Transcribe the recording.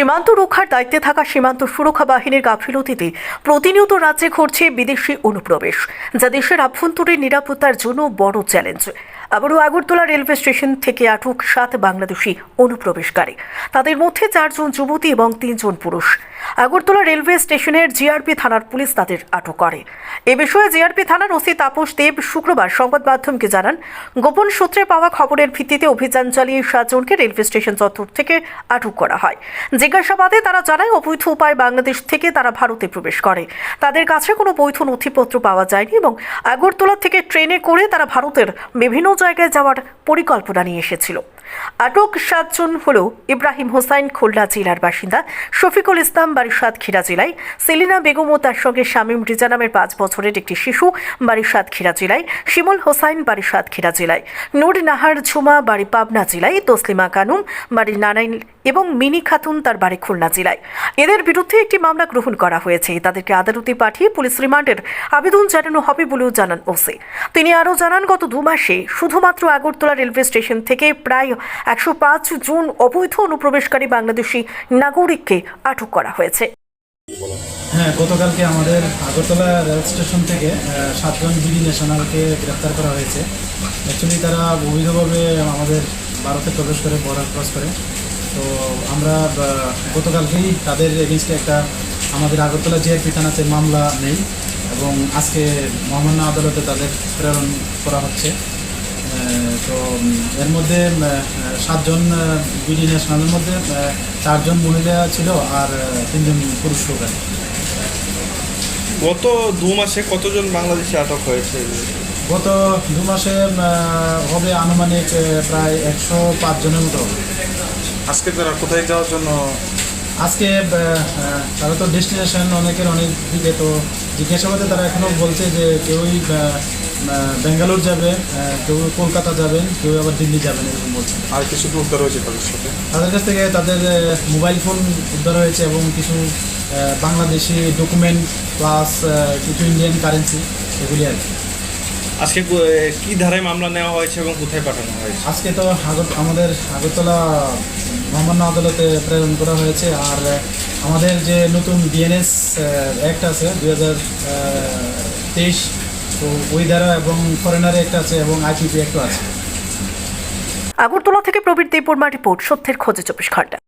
সীমান্ত রক্ষার দায়িত্বে থাকা সীমান্ত সুরক্ষা বাহিনীর গাফিলতিতে প্রতিনিয়ত রাজ্যে ঘটছে বিদেশি অনুপ্রবেশ, যা দেশের আভ্যন্তরীণ নিরাপত্তার জন্য বড় চ্যালেঞ্জ। আবারও আগরতলা রেলওয়ে স্টেশন থেকে আটক সাত বাংলাদেশি অনুপ্রবেশকারী। তাদের মধ্যে চারজন যুবতী এবং তিনজন পুরুষ। আগরতলা রেলওয়ে স্টেশনের জিআরপি থানার পুলিশ তাদের আটক করে। এ বিষয়ে জিআরপি থানার ওসি তাপস দেব শুক্রবার সংবাদ মাধ্যমকে জানান, গোপন সূত্রে পাওয়া খবরের ভিত্তিতে অভিযান চালিয়ে সাতজনকে রেলওয়ে স্টেশন চত্বর থেকে আটক করা হয়। জিজ্ঞাসাবাদে তারা জানায়, অবৈধ উপায় বাংলাদেশ থেকে তারা ভারতে প্রবেশ করে। তাদের কাছে কোনো বৈধ নথিপত্র পাওয়া যায়নি এবং আগরতলা থেকে ট্রেনে করে তারা ভারতের বিভিন্ন জায়গায় যাওয়ার পরিকল্পনা নিয়ে এসেছিল। আটক সাতজন হল ইব্রাহিম হোসাইন খুলনা জেলার বাসিন্দা, শফিকুল ইসলাম বাড়ি সাতক্ষীরা জেলায়, সেলিনা বেগম ও তার সঙ্গে শামীম রিজা নামের পাঁচ বছরের একটি শিশু বাড়ি সাতক্ষীরা জেলায়, শিমুল হোসাইন বাড়ি সাতক্ষীরা জেলায়, নূর নাহার ঝুমা বাড়ি পাবনা জেলায়, তসলিমা কানুম বাড়ি নারায়ণ এবং মিনি খাতুন তার বাড়ি খুলনা জেলায়। এদের বিরুদ্ধে একটি মামলা গ্রহণ করা হয়েছে। তাদেরকে আদালতে পাঠিয়ে পুলিশ রিমান্ডের আবেদন জানানো হবে বলেও জানান ওসি। তিনি আরও জানান, গত দু মাসে শুধুমাত্র আগরতলা রেলওয়ে স্টেশন থেকে প্রায় একশো পাঁচ জন অবৈধ অনুপ্রবেশকারী বাংলাদেশি নাগরিককে আটক করা হয়েছে। হ্যাঁ গতকালকে আমাদের আগরতলা রেল স্টেশন থেকে সাতজন বিডি ন্যাশনালকে গ্রেপ্তার করা হয়েছে। অ্যাকচুয়ালি তারা অবৈধভাবে আমাদের ভারতে প্রবেশ করে, বর্ডার ক্রস করে। তো আমরা গতকালকেই তাদের এগেনস্টে একটা আমাদের আগরতলা জিআরপি থানাতে মামলা নেই এবং আজকে মহামান্য আদালতে তাদের প্রেরণ করা হচ্ছে। তো এর মধ্যে সাতজন বিডি ন্যাশনালের মধ্যে চারজন মহিলা ছিল আর তিনজন পুরুষ লোক গত দু মাসে কতজন বাংলাদেশে আটক হয়েছে গত দু মাসে হবে আনুমানিক প্রায় একশো পাঁচ জনের মতো। আজকে তারা কোথায় যাওয়ার জন্য আজকে তারা তো ডেস্টিনেশন অনেকের অনেক দিকে তো জিজ্ঞাসাবাদে তারা এখনও বলছে যে কেউই ব্যাঙ্গালোর যাবে কেউ কলকাতা যাবেন কেউ আবার দিল্লি যাবেন এরকম বলছে। আর কিছু কি উদ্ধার হয়েছে তাদের সাথে? তাদের কাছ থেকে তাদের মোবাইল ফোন উদ্ধার হয়েছে এবং কিছু বাংলাদেশি ডকুমেন্ট প্লাস কিছু ইন্ডিয়ান কারেন্সি এগুলি আর কি। আজকে কো- ধারায় মামলা নেওয়া হয়েছে এবং কোথায় পাঠানো হয়েছে? আজকে তো আমাদের আগরতলা মহামান্য আদালতে প্রেরণ করা হয়েছে আর আমাদের যে নতুন ডিএনএস অ্যাক্ট আছে দুই হাজার তেইশ তো ওই ধারা এবং ফরেনারে একটা আছে এবং আইপিপি একটা আছে। আগরতলা থেকে প্রবীর দেববর্মা রিপোর্ট সত্যের খোঁজে চব্বিশ ঘণ্টা।